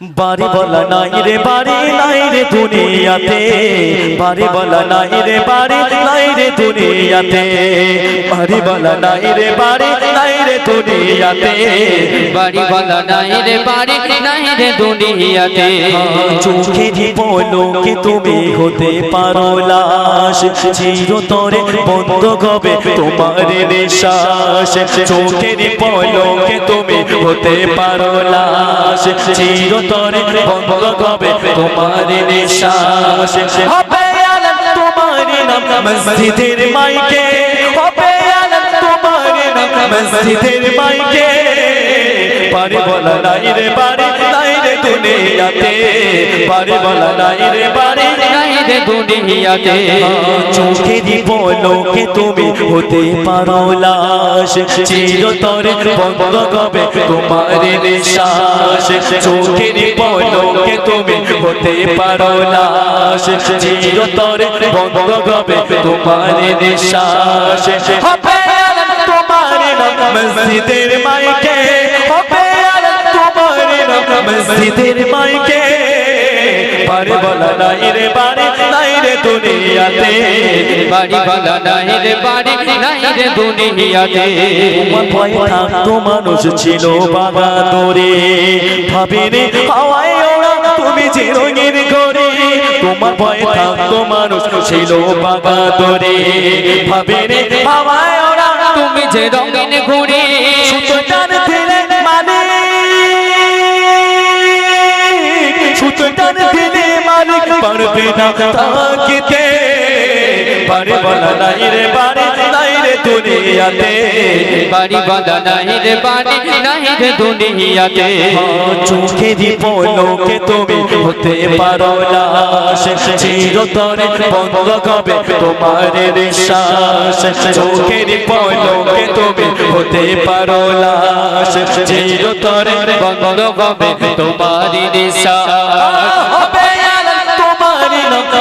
বাড়ি বলা নাই রে বাড়ি নাই রে দুনিয়াতে। বাড়ি বলা নাই রে বাড়ি নাই রে দুনিয়াতে। বাড়ি বলা নাই রে বাড়ি নাই রে দুনিয়াতে। বাড়ি বলা নাই রে বাড়ি নাই রে দুনিয়াতে। চোখে পলকে তুমি হতে পারো লাশ। চিরতরে বন্ধ হবে তোমার নিঃশ্বাস। চোখের পলকে তুমি হতে পারো লাশ। চিরতরে বন্ধ কবে? তোমার নিঃশ্বাস। হবে আলম তোমার নাম। মসজিদের মাইকে। হবে আলম তোমার নাম। মসজিদের মাইকে। পারে বলা নাই রে বাড়ি নাই রে দুনিয়াতে পারে বলা নাই রে বাড়ি। নাই রে দুনিয়াতে চোখেরই পলকে তুমি হতে পারো লাশ। চিরতরে বন্ধ হবে তোমার নিঃশ্বাস? চোখেরই পলকে তুমি হতে পারো লাশ। চিরতরে বন্ধ হবে তোমার নিঃশ্বাস? হবে তোমার মসজিদের মাইকে মসজিদের মাইকে পারে বলা নাই রে বাড়ি নাই রে দুনিয়াতে। বাড়ি বলা নাই রে বাড়ি নাই রে দুনিয়াতে। তোমার ভয় থাকতো মানুষ ছিল বাগাদরে ভাবে রে হাওয়ায় ওরা তুমি যে রঙের করে তোমার ভয় থাকতো মানুষ ছিল বাগাদরে ভাবে রে হাওয়ায় ওরা তুমি যে রঙিন ঘুরে পারবে না তাকিতে পারে বলা নাই রে বাড়ি নাই রে দুনিয়াতে। বাড়ি বলা নাই রে বাড়ি নাই রে দুনিয়াতে। চোখেরই পলকে তুমি হতে পারো লাশ চিরতরে বন্ধ হবে তোমার নিঃশ্বাস চোখেরই পলকে তুমি হতে পারো লাশ চিরতরে বন্ধ হবে তোমারি নিশা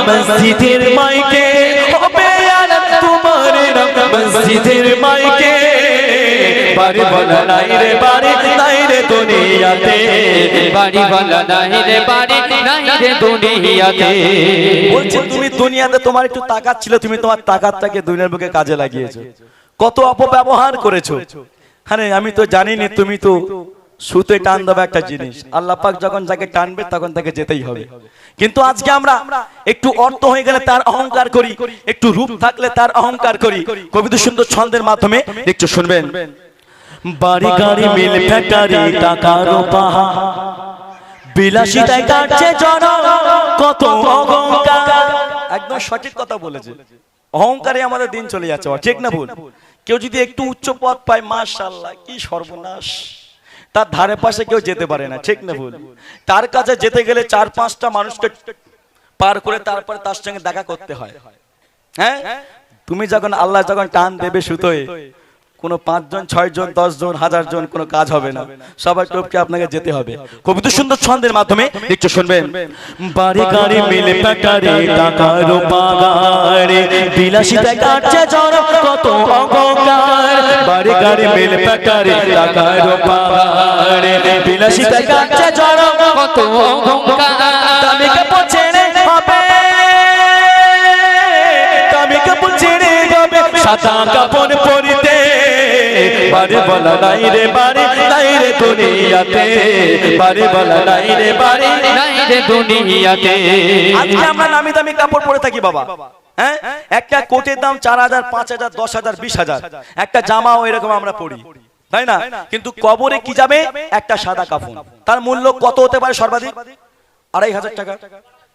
মসজিদের মাইকে তোমার মসজিদের মাইকে। বাড়ি বলা নাই রে বাড়ি নাই রে দুনিয়াতে। বাড়ি বলা নাই রে বাড়ি নাই রে দুনিয়াতে। বলছে তুমি দুনিয়াতে তোমার একটু তাকাত ছিল তুমি তোমার তাকাতটাকে দুনিয়ার বুকে কাজে লাগিয়েছো। কত অপব্যবহার করেছ। আরে আমি তো জানিনি তুমি তো সুতে টান দেবে একটা জিনিস। আল্লাহ পাক যখন যাকে টানবে তখন তাকে যেতেই হবে। কিন্তু আজকে আমরা একটু অর্থ হয়ে গেলে তার অহংকার করি, একটু রূপ থাকলে তার অহংকার করি। কবিতা সুন্দর ছন্দের মাধ্যমে একটু শুনবেন। বাড়ি গাড়ি মিল, ফ্যাক্টরি, টাকার পাহা বিলাসিতায় কাটছে জন কত অহংকার। একদম সঠিক কথা বলেছে। অহংকারে আমাদের দিন চলে যাচ্ছে, ঠিক না ভুল? কেউ যদি একটু উচ্চ পদ পায় মাশাল্লাহ কি সর্বনাশ। তার ধারে পাশে কেউ যেতে পারে না, ঠিক না ভুল? তার কাছে যেতে গেলে চার, পাঁচটা মানুষকে পার করে তারপরে তার সঙ্গে দেখা করতে হয়। হ্যাঁ? তুমি যখন আল্লাহ যখন টান দেবে সুতোয় কোনো পাঁচজন ছয় জন দশ জন হাজার জন কোনো কাজ হবে না। সবার টপকে আপনাকে যেতে হবে। কবিতা সুন্দর ছন্দের মাধ্যমে একটু শুনবেন। বাড়ি গাড়ি মিল টাকার পাগারে বিলাসিতায় কাটছে কত অহংকার। বাড়ি গাড়ি মিল টাকার পাগারে বিলাসিতায় কাটছে কত পৌঁছেনে হবে। সাদা কাপড় বাড়ি বলা নাই রে বাড়ি নাই রে দুনিয়াতে। বাড়ি বলা নাই রে বাড়ি নাই রে দুনিয়াতে। আজকে আমরা নামি দামি কাপড় পরে থাকি, বাবা। হ্যাঁ? একটা কোটের দাম চার হাজার, পাঁচ হাজার, দশ হাজার, বিশ হাজার। একটা জামাও এরকম আমরা পরি। তাই না? কিন্তু কবরে কি যাবে? একটা সাদা কাফন। তার মূল্য কত হতে পারে সর্বাধিক? আড়াই হাজার টাকা,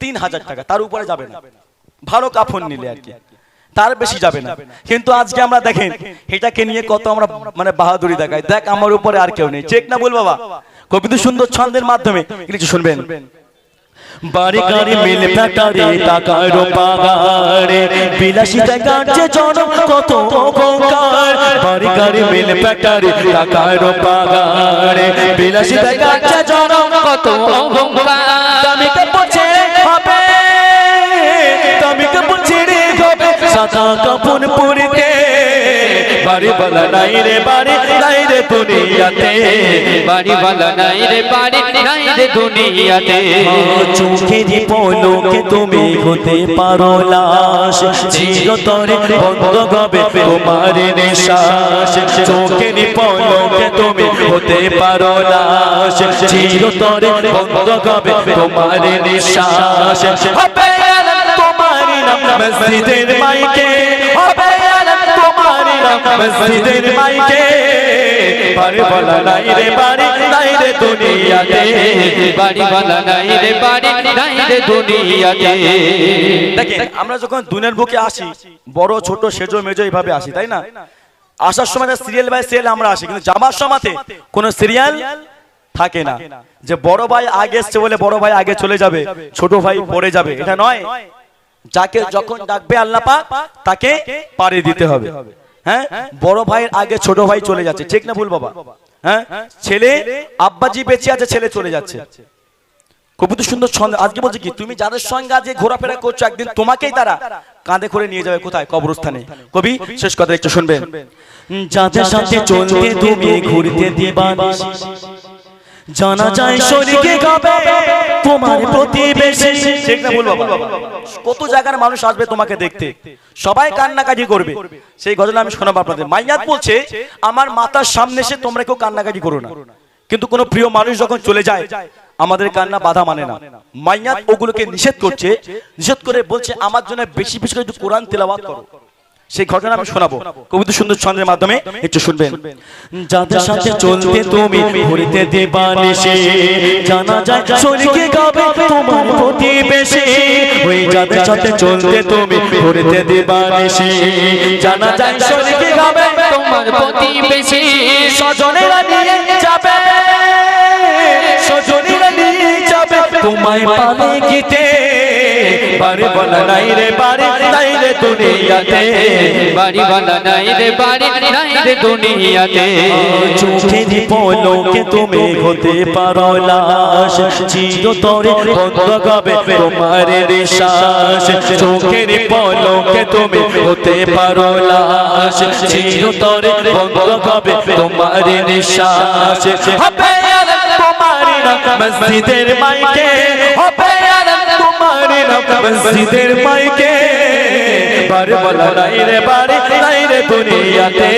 তিন হাজার টাকা। তার উপরে যাবে না। ভালো কাফন নিলে আর কি। তার বেশি যাবে না। কিন্তু আজকে আমরা দেখেন, এটাকে নিয়ে কত আমরা মানে বাহাদুরি দেখাই। দেখ আমার উপরে আর কেউ নেই। চেক না বল বাবা? কবিতা সুন্দর ছন্দের মাধ্যমে কিছু শুনবেন। বাড়ি গাড়ি মিল ফ্যাক্টরি, টাকার পাগারে বিলাসিতায় কাটছে জন কত সাদা কাপড় পরিতে। বাড়ি বলা নাই রে বাড়ি, নাই রে দুনিয়াতে। বাড়িওয়ালা নাই রে বাড়ি, নাই রে দুনিয়াতে। চোখের পলকে তুমি হতে পারো লাশ। চিরতরে বন্ধ হবে তোমার নিশ্বাস। চোখের পলকে তুমি হতে পারো লাশ। চিরতরে বন্ধ হবে তোমার নিশ্বাস। হবে মসজিদের মাইকে হবে তোমার মসজিদের মাইকে বাড়ি বলা নাই রে বাড়ি নাই রে দুনিয়াতে। বাড়িওয়ালা নাই রে বাড়ি নাই রে দুনিয়াতে। দেখেন আমরা যখন দুনের বুকে আসি বড় ছোট সেজো মেজো এইভাবে আসি তাই না? আসার সময় সিরিয়াল বাই সিরিয়াল আমরা আসি কিন্তু যাবার সময়তে কোনো সিরিয়াল থাকে না। যে বড় ভাই আগে এসছে বলে বড় ভাই আগে চলে যাবে ছোট ভাই পড়ে যাবে এটা নয়। যাকে যখন ডাকবে আল্লাহ পাক তাকে পারে দিতে হবে। হ্যাঁ? বড় ভাইয়ের আগে ছোট ভাই চলে যাচ্ছে। ঠিক না ভুল বাবা? হ্যাঁ? ছেলে আব্বাজি বেঁচে আছে ছেলে চলে যাচ্ছে। কবি তো সুন্দর ছন্দ। আজকে বলছে কি তুমি যাদের সঙ্গে আজকে ঘোরাফেরা করছ একদিন তোমাকেই তারা কাঁধে করে নিয়ে যাবে কোথায়? কবরস্থানে। কবি শেষ কথা একটু শুনবেন। যাদের সাথে চলতে তুমি ঘুরতে জানা যায় শরীরে গাবে তোমার প্রতিবেশী। ঠিক না বল কত জায়গার মানুষ আসবে তোমাকে দেখতে। সবাই কান্নাকাজি করবে। সেই গজল আমি শোনাবো আপনাদের। মাইয়াত বলছে আমার মাতার সামনে এসে তোমরা কেউ কান্নাকাজি করো না। কিন্তু কোনো প্রিয় মানুষ যখন চলে যায় আমাদের কান্না বাধা মানে না। মাইয়াত ওগুলোকে নিষেধ করছে নিষেধ করে বলছে আমার জন্য বেশি বেশি করে একটু কোরআন তেলাওয়াত করো। সেই ঘটনা আমি শোনাবো। কবিতা সুন্দর ছন্দের মাধ্যমে একটু শুনবেন। যাদের সাথে চলতে তুমি ঘুরতে দিবানিসে জানা যায় শরীরে গাবে তোমার প্রতিবেশী ওই যাদের সাথে চলতে তুমি ঘুরতে দিবানিসে জানা যায় শরীরে গাবে তোমার প্রতিবেশী স্বজনেরা নিয়ে যাবে। স্বজনেরা নিয়ে যাবে। তোমায় পালে গিতে বাড়ি বলা নাই রে বাড়ি নাই রে দুনিয়াতে। বাড়িওয়ালা নাই রে বাড়ি নাই রে দুনিয়াতে। চোখের পলকে তুমি হতে পারো লাশ চিরতরে বন্ধ হবে তোমার নিশ্বাস। চোখের পলকে তুমি হতে পারো লাশ চিরতরে বন্ধ হবে তোমার নিশ্বাস। হবে তোমার মসজিদের মাইকে হবে তোমার মসজিদের মাইকে। বাড়ি বলা নাই রে বাড়ি, নাই রে দুনিয়াতে।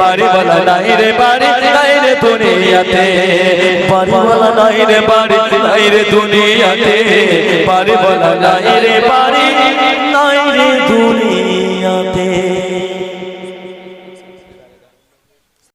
বাড়ি বলা নাই রে বাড়ি, নাই রে দুনিয়াতে। বাড়ি বলা নাই রে বাড়ি, নাই রে দুনিয়াতে। বাড়ি বলা নাই রে বাড়ি, নাই রে দুনিয়াতে।